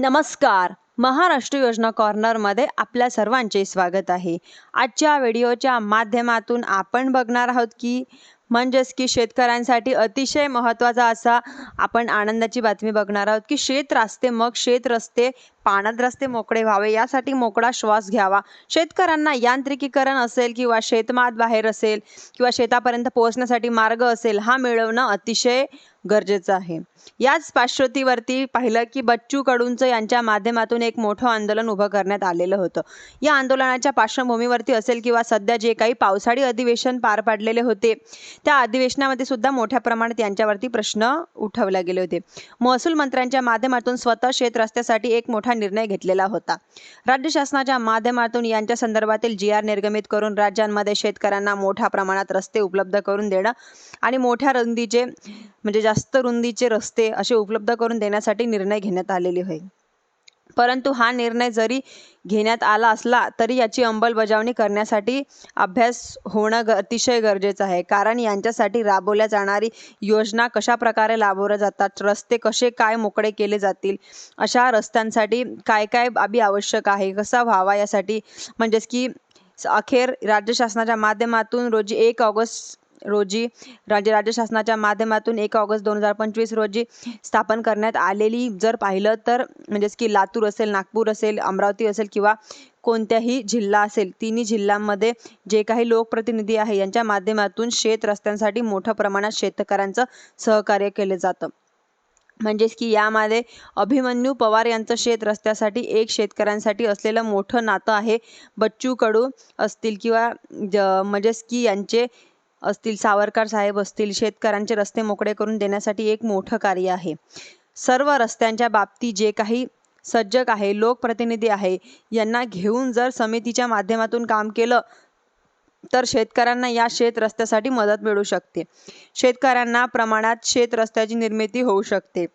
नमस्कार. महाराष्ट्र योजना कॉर्नरमध्ये आपल्या सर्वांचे स्वागत आहे. आजच्या व्हिडिओच्या माध्यमातून आपण बघणार आहोत की म्हणजेच की शेतकऱ्यांसाठी अतिशय महत्त्वाचा असा आपण आनंदाची बातमी बघणार आहोत की शेत रस्ते मग शेत रस्ते पाण्यात रस्ते मोकळे व्हावे यासाठी मोकळा श्वास घ्यावा. शेतकऱ्यांना यांत्रिकीकरण असेल किंवा शेतमात बाहेर असेल किंवा शेतापर्यंत पोहोचण्यासाठी मार्ग असेल हा मिळवणं अतिशय गरजेचं आहे. याच पार्श्वतीवरती पाहिलं की बच्चू कडूंचं यांच्या माध्यमातून एक मोठं आंदोलन उभं करण्यात आलेलं होतं. या आंदोलनाच्या पार्श्वभूमीवरती असेल किंवा सध्या जे काही पावसाळी अधिवेशन पार पाडलेले होते त्या अधिवेशनामध्ये सुद्धा मोठ्या प्रमाणात यांच्यावरती प्रश्न उठवले गेले होते. महसूल मंत्र्यांच्या माध्यमातून स्वतः शेत रस्त्यासाठी एक मोठा निर्णय घेतलेला होता. राज्य शासनाच्या माध्यमातून यांच्या संदर्भातील जी आर निर्गमित करून राज्यांमध्ये शेतकऱ्यांना मोठ्या प्रमाणात रस्ते उपलब्ध करून देणं आणि मोठ्या रुंदीचे म्हणजे जास्त रुंदीचे रस्ते असे उपलब्ध करून देण्यासाठी निर्णय घेण्यात आलेले आहे परंतु हा निर्णय जरी घेण्यात आला असला तरी याची अंमलबजावणी करण्यासाठी अभ्यास होणं ग अतिशय गरजेचं आहे. कारण यांच्यासाठी राबवल्या जाणारी योजना कशा प्रकारे राबवल्या जातात रस्ते कसे काय मोकळे केले जातील अशा रस्त्यांसाठी काय काय बाबी आवश्यक आहे कसा व्हावा यासाठी म्हणजेच की अखेर राज्य शासनाच्या माध्यमातून रोजी एक ऑगस्ट रोजी राज्य राज्य शासनाच्या माध्यमातून एक ऑगस्ट दोन हजार पंचवीस रोजी स्थापन करण्यात आलेली जर पाहिलं तर म्हणजेच की लातूर असेल नागपूर असेल अमरावती असेल किंवा कोणत्याही जिल्हा असेल तिन्ही जिल्ह्यांमध्ये जे काही लोकप्रतिनिधी आहे यांच्या माध्यमातून शेत रस्त्यांसाठी मोठ्या प्रमाणात शेतकऱ्यांचं सहकार्य केले जातं. म्हणजेच की यामध्ये अभिमन्यू पवार यांचं शेत रस्त्यासाठी एक शेतकऱ्यांसाठी असलेलं मोठं नातं आहे. बच्चू कडू असतील किंवा ज म्हणजेच की यांचे असतील सावरकर साहेब असतील शेतकऱ्यांचे रस्ते मोकळे करून देण्यासाठी एक मोठं कार्य आहे. सर्व रस्त्यांच्या बाबतीत जे काही सज्जक आहे लोकप्रतिनिधी आहे यांना घेऊन जर समितीच्या माध्यमातून काम केलं तर शेतकऱ्यांना या शेत रस्त्यासाठी मदत मिळू शकते. शेतकऱ्यांना प्रमाणात शेत रस्त्याची निर्मिती होऊ शकते.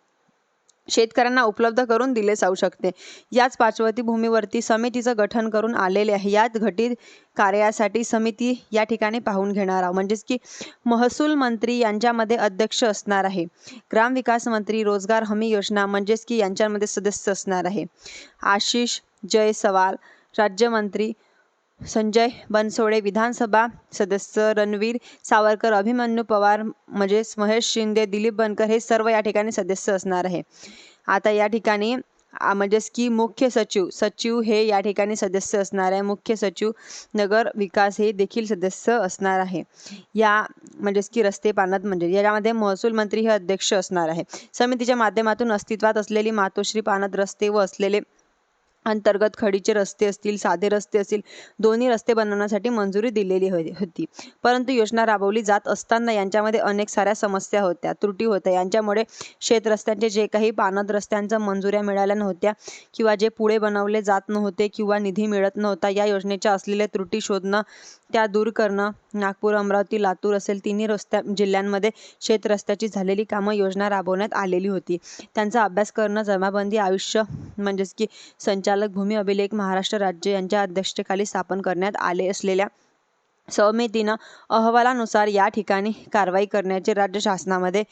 शेतकऱ्यांना उपलब्ध करून दिले जाऊ शकते. याच पार्श्वभूमीवरती समितीचं गठन करून आलेले आहे. यात घटित कार्यासाठी समिती या ठिकाणी पाहून घेणार आहोत. म्हणजेच की महसूल मंत्री यांच्यामध्ये अध्यक्ष असणार आहे. ग्रामविकास मंत्री रोजगार हमी योजना म्हणजेच की यांच्यामध्ये सदस्य असणार आहे. आशिष जयसवाल राज्यमंत्री संजय बनसोडे विधानसभा सदस्य रणवीर सावरकर अभिमन्यू पवार म्हणजेच महेश शिंदे दिलीप बनकर हे सर्व या ठिकाणी सदस्य असणार आहे. आता या ठिकाणी म्हणजेच की मुख्य सचिव सचिव हे या ठिकाणी सदस्य असणार आहे. मुख्य सचिव नगर विकास हे देखील सदस्य असणार आहे. या म्हणजेच की रस्ते पाण्यात म्हणजे यामध्ये महसूल मंत्री हे अध्यक्ष असणार आहे. समितीच्या माध्यमातून अस्तित्वात असलेली मातोश्री पाण्यात रस्ते व असलेले अंतर्गत खडीचे रस्ते असतील साधे रस्ते असतील दोन्ही रस्ते बनवण्यासाठी मंजुरी दिलेली हो-, होती. परंतु योजना राबवली जात असताना यांच्यामध्ये अनेक साऱ्या समस्या होत्या त्रुटी होत्या. यांच्यामुळे शेत रस्त्यांचे जे काही पानद रस्त्यांच्या मंजुऱ्या मिळाल्या नव्हत्या किंवा जे पुढे बनवले जात नव्हते किंवा निधी मिळत नव्हता या योजनेच्या असलेल्या त्रुटी शोधणं त्या दूर करणं नागपूर अमरावती लातूर असेल तिन्ही रस्त्या जिल्ह्यांमध्ये शेत रस्त्याची झालेली कामं योजना राबवण्यात आलेली होती. त्यांचा अभ्यास करणं जमाबंदी आयुष्य म्हणजेच की संचालक भूमी अभिलेख महाराष्ट्र राज्य यांच्या अध्यक्षतेखाली स्थापन करण्यात आले असलेल्या समितीनं अहवालानुसार या ठिकाणी कारवाई करण्याचे राज्य शासनामध्ये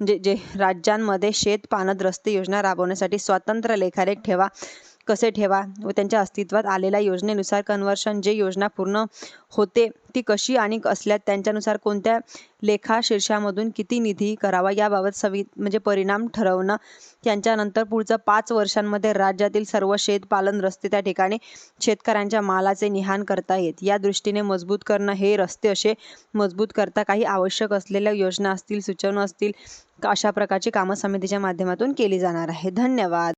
जे जे राज्यांमध्ये शेत पानद्रस्त योजना राबवण्यासाठी स्वतंत्र लेखारेख ठेवा. कसे ठेवा व त्यांच्या अस्तित्वात आलेल्या योजनेनुसार कन्वर्शन जे योजना पूर्ण होते ती कशी आणि असल्यात त्यांच्यानुसार कोणत्या लेखा शीर्षामधून किती निधी करावा याबाबत सवि म्हणजे परिणाम ठरवणं त्यांच्यानंतर पुढचं पाच वर्षांमध्ये राज्यातील सर्व शेतपालन रस्ते त्या ठिकाणी शेतकऱ्यांच्या मालाचे निहान करता येत. या दृष्टीने मजबूत करणं हे रस्ते असे मजबूत करता काही आवश्यक असलेल्या योजना असतील सूचना असतील अशा प्रकारची कामं समितीच्या माध्यमातून केली जाणार आहे. धन्यवाद.